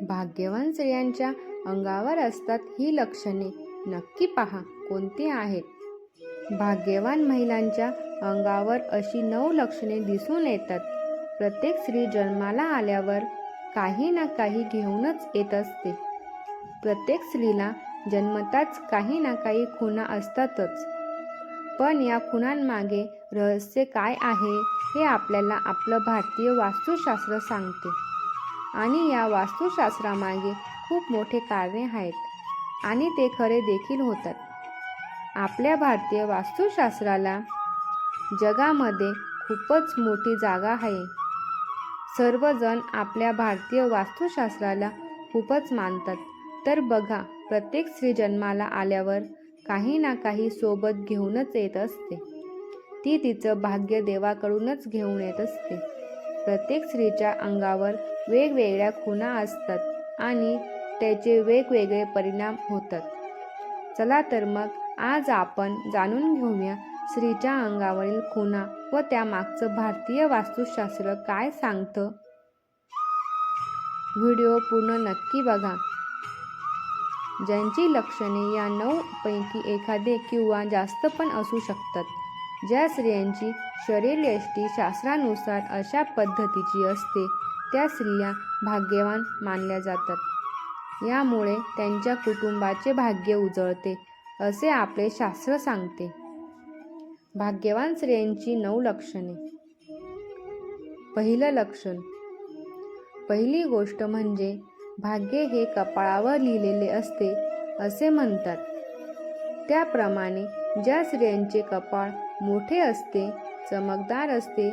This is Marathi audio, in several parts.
भाग्यवान स्त्रियांच्या अंगावर असतात ही लक्षणे. नक्की पहा कोणती आहेत. भाग्यवान महिलांच्या अंगावर अशी नऊ लक्षणे दिसून येतात. प्रत्येक स्त्री जन्माला आल्यावर काही ना काही घेऊनच येत असते. प्रत्येक स्त्रीला जन्मताच काही ना काही खुणा असतातच. पण या खुणांमागे रहस्य काय आहे हे आपल्याला आपलं भारतीय वास्तुशास्त्र सांगते. आणि या वास्तुशास्त्रामागे खूप मोठे कारणे आहेत. आणि ते खरे देखील होतात. आपल्या भारतीय वास्तुशास्त्राला जगामध्ये खूपच मोठी जागा आहे. सर्वजण आपल्या भारतीय वास्तुशास्त्राला खूपच मानतात. तर बघा प्रत्येक स्त्री जन्माला आल्यावर काही ना काही सोबत घेऊनच येत असते. ती तिचं भाग्य देवाकडूनच घेऊन येत असते. प्रत्येक स्त्रीच्या अंगावर वेगवेगळ्या खुणा असतात आणि त्याचे वेगवेगळे परिणाम होतात. चला तर मग आज आपण जाणून घेऊया स्त्रीच्या अंगावरील खुणा व त्यामागचं भारतीय वास्तुशास्त्र काय सांगतं. व्हिडिओ पूर्ण नक्की बघा. ज्यांची लक्षणे या नऊ पैकी एखादे किंवा जास्त पण असू शकतात. ज्या स्त्रियांची शरीरयष्टी शास्त्रानुसार अशा पद्धतीची असते त्या स्त्रिया भाग्यवान मानल्या जातात. यामुळे त्यांच्या कुटुंबाचे भाग्य उजळते असे आपले शास्त्र सांगते. भाग्यवान स्त्रियांची नऊ लक्षणे. पहिलं लक्षण. पहिली गोष्ट म्हणजे भाग्य हे कपाळावर लिहिलेले असते असे म्हणतात. त्याप्रमाणे ज्या स्त्रियांचे कपाळ मोठे असते चमकदार असते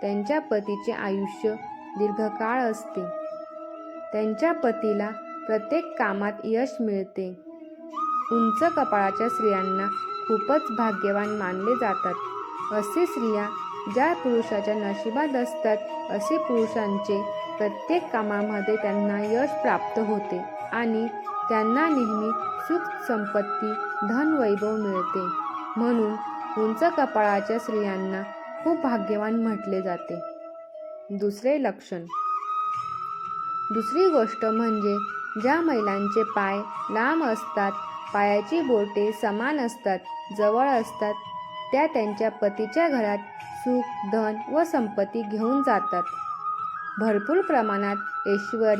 त्यांच्या पतीचे आयुष्य दीर्घकाळ असते. त्यांच्या पतीला प्रत्येक कामात यश मिळते. उंच कपाळाच्या स्त्रियांना खूपच भाग्यवान मानले जातात. असे स्त्रिया ज्या पुरुषाच्या नशिबात असतात असे पुरुषांचे प्रत्येक कामामध्ये त्यांना यश प्राप्त होते आणि त्यांना नेहमी सुख संपत्ती धन वैभव मिळते. म्हणून उंच कपाळाच्या स्त्रियांना खूप भाग्यवान म्हटले जाते. दुसरे लक्षण. दुसरी गोष्ट म्हणजे ज्या महिलांचे पाय लांब असतात पायाची बोटे समान असतात जवळ असतात त्या त्यांच्या पतीच्या घरात सुख धन व संपत्ती घेऊन जातात. भरपूर प्रमाणात ऐश्वर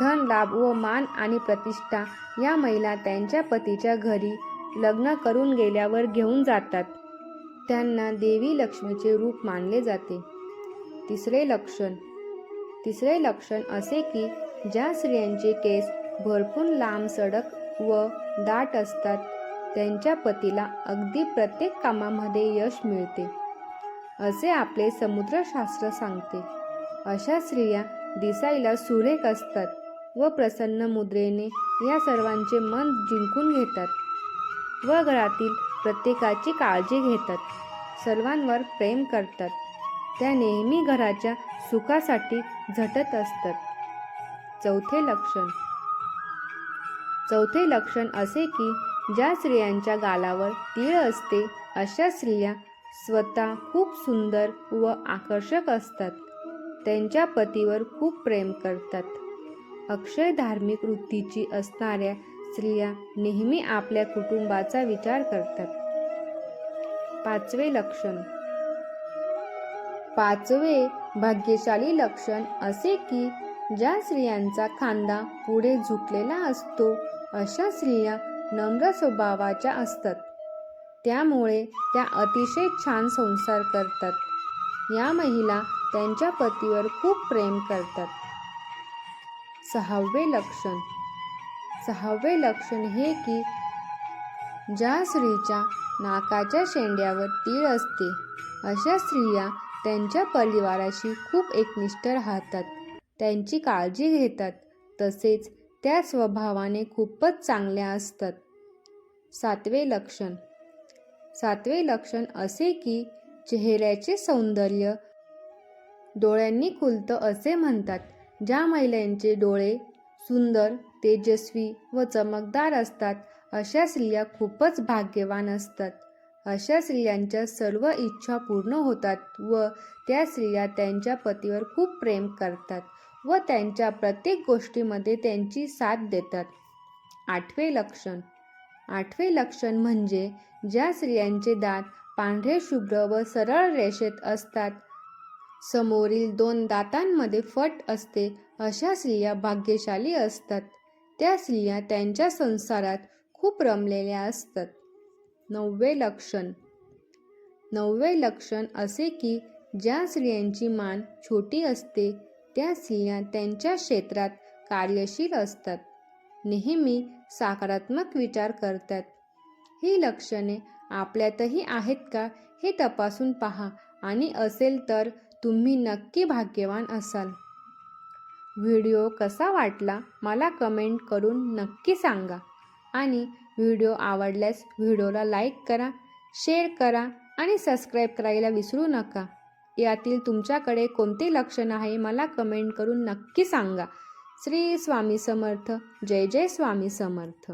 धन लाभ व मान आणि प्रतिष्ठा या महिला त्यांच्या पतीच्या घरी लग्न करून गेल्यावर घेऊन जातात. त्यांना देवी लक्ष्मीचे रूप मानले जाते. तिसरे लक्षण. तिसरे लक्षण असे की ज्या स्त्रियांचे केस भरपूर लांब सडक व दाट असतात त्यांच्या पतीला अगदी प्रत्येक कामामध्ये यश मिळते. असे आपले समुद्रशास्त्र सांगते. अशा स्त्रिया दिसायला सुरेख असतात व प्रसन्न मुद्रेने या सर्वांचे मन जिंकून घेतात व घरातील प्रत्येकाची काळजी घेतात. सर्वांवर प्रेम करतात. त्या नेहमी घराच्या सुखासाठी झटत असतात. चौथे लक्षण. चौथे लक्षण असे की ज्या स्त्रियांच्या गालावर तीळ असते अशा स्त्रिया स्वतः खूप सुंदर व आकर्षक असतात. त्यांच्या पतीवर खूप प्रेम करतात. अक्षय धार्मिक वृत्तीची असणाऱ्या स्त्रिया नेहमी आपल्या कुटुंबाचा विचार करतात. पाचवे लक्षण. पाचवे भाग्यशाली लक्षण असे की ज्या स्त्रियांचा खांदा पुढे झुकलेला असतो अशा स्त्रिया नम्र स्वभावाच्या असतात. त्यामुळे त्या अतिशय छान संसार करतात. या महिला त्यांच्या पतीवर खूप प्रेम करतात. सहावे लक्षण. सहावे लक्षण हे की ज्या स्त्रीच्या नाकाच्या शेंड्यावर तीळ असते अशा स्त्रिया त्यांच्या परिवाराशी खूप एकनिष्ठ राहतात. त्यांची काळजी घेतात. तसेच त्या स्वभावाने खूपच चांगल्या असतात. सातवे लक्षण. सातवे लक्षण असे की चेहऱ्याचे सौंदर्य डोळ्यांनी खुलतं असे म्हणतात. ज्या महिलांचे डोळे सुंदर तेजस्वी व चमकदार असतात अशा स्त्रिया खूपच भाग्यवान असतात. अशा स्त्रियांच्या सर्व इच्छा पूर्ण होतात व त्या स्त्रिया त्यांच्या पतीवर खूप प्रेम करतात व त्यांच्या प्रत्येक गोष्टीमध्ये त्यांची साथ देतात. आठवे लक्षण. आठवे लक्षण म्हणजे ज्या स्त्रियांचे दात पांढरे शुभ्र व सरळ रेषेत असतात समोरील दोन दातांमध्ये फट असते अशा स्त्रिया भाग्यशाली असतात. त्या स्त्रिया त्यांच्या संसारात खूप रमलेल्या असतात. नववे लक्षण. नववे लक्षण असे की ज्या स्त्रियांची मान छोटी असते त्या स्त्रिया त्यांच्या क्षेत्रात कार्यशील असतात. नेहमी सकारात्मक विचार करतात. ही लक्षणे आपल्यातही आहेत का हे तपासून पहा आणि असेल तर तुम्ही नक्की भाग्यवान असाल. व्हिडिओ कसा वाटला मला कमेंट करून नक्की सांगा आणि व्हिडिओ आवडल्यास व्हिडिओला लाईक करा शेअर करा आणि सबस्क्राईब करायला विसरू नका. यातील तुमच्याकडे कोणते लक्षण आहे मला कमेंट करून नक्की सांगा. श्री स्वामी समर्थ. जय जय स्वामी समर्थ.